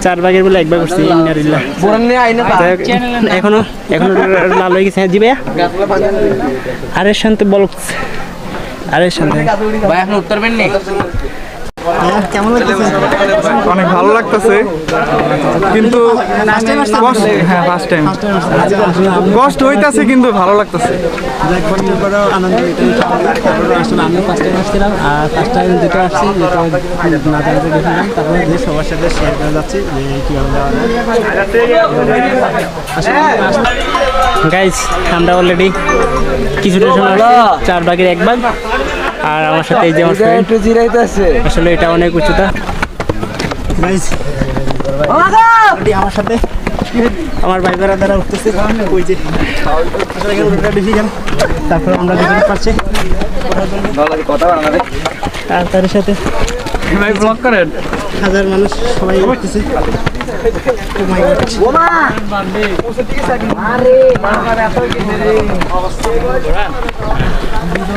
চার ভাগের বলে একবার করছি এখনও এখনও লাল হয়ে গেছে হ্যাঁ জি ভাইয়া? আরে শান্ত বল আরে শান্ত। ভাই এখন উত্তর কেমন লাগতেছে? অনেক ভালো লাগতেছে। কিন্তু কষ্ট হ্যাঁ ফার্স্ট টাইম কষ্ট হইতাছে কিন্তু ভালো লাগতেছে। আনন্দ আসলে ফার্স্ট টাইম আসছিলাম আর ফার্স্ট টাইম যেটা আসছি যেটা না জানতে তারপরে যে সবার সাথে শেয়ার করে যাচ্ছি যে কীভাবে গাইজ আমরা অলরেডি কিছুটা সময় চার ভাগের এক ভাগ। আর আমার সাথে এই যে আমার friend, একটু জিরাইতেছে। আসলে এটা অনেক উচ্চতা আমার সাথে আমার ভাই বেড়া দ্বারা উঠতেছে ওই যে আসলে এখানে উঠে ডিফিকাল্ট তারপর আমরা দুজন পারছি। আর তার সাথে ভাই ব্লগ করেন। হাজার মানুষ সবাই উঠতেছে। Oh my God. আইন ভাই যে